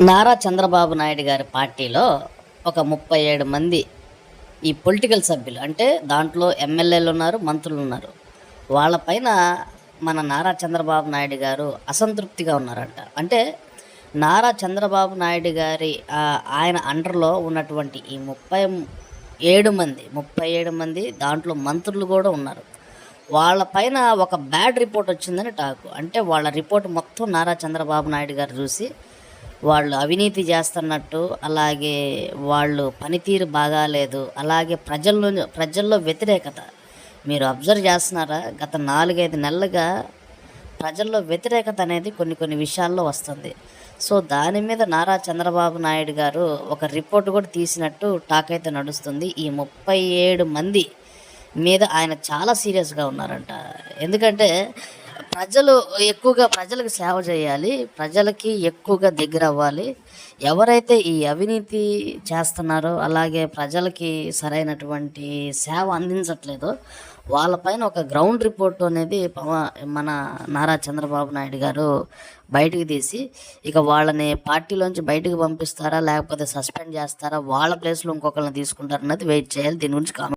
నారా చంద్రబాబు నాయుడు గారి పార్టీలో ఒక ముప్పై ఏడు మంది ఈ పొలిటికల్ సభ్యులు అంటే దాంట్లో ఎమ్మెల్యేలు ఉన్నారు మంత్రులు ఉన్నారు. వాళ్ళపైన మన నారా చంద్రబాబు నాయుడు గారు అసంతృప్తిగా ఉన్నారంట. అంటే నారా చంద్రబాబు నాయుడు గారి ఆయన అండర్లో ఉన్నటువంటి ఈ ముప్పై ఏడు మంది ముప్పై ఏడు మంది దాంట్లో మంత్రులు కూడా ఉన్నారు. వాళ్ళపైన ఒక బ్యాడ్ రిపోర్ట్ వచ్చిందని టాకు. అంటే వాళ్ళ రిపోర్ట్ మొత్తం నారా చంద్రబాబు నాయుడు గారు చూసి వాళ్ళు అవినీతి చేస్తున్నట్టు అలాగే వాళ్ళు పనితీరు బాగాలేదు అలాగే ప్రజల్లో ప్రజల్లో వ్యతిరేకత. మీరు అబ్జర్వ్ చేస్తున్నారా? గత నాలుగైదు నెలలుగా ప్రజల్లో వ్యతిరేకత అనేది కొన్ని కొన్ని విషయాల్లో వస్తుంది. సో దాని మీద నారా చంద్రబాబు నాయుడు గారు ఒక రిపోర్ట్ కూడా తీసినట్టు టాక్ అయితే నడుస్తుంది. ఈ ముప్పై ఏడు మంది మీద ఆయన చాలా సీరియస్గా ఉన్నారంట. ఎందుకంటే ప్రజలు ఎక్కువగా ప్రజలకు సేవ చేయాలి ప్రజలకి ఎక్కువగా దగ్గర అవ్వాలి. ఎవరైతే ఈ అవినీతి చేస్తున్నారో అలాగే ప్రజలకి సరైనటువంటి సేవ అందించట్లేదో వాళ్ళపైన ఒక గ్రౌండ్ రిపోర్ట్ అనేది పవ- మన నారా చంద్రబాబు నాయుడు గారు బయటికి తీసి ఇక వాళ్ళని పార్టీలోంచి బయటకు పంపిస్తారా లేకపోతే సస్పెండ్ చేస్తారా వాళ్ళ ప్లేస్లో ఇంకొకరిని తీసుకుంటారన్నది వెయిట్ చేయాలి. దీని గురించి కామెంట్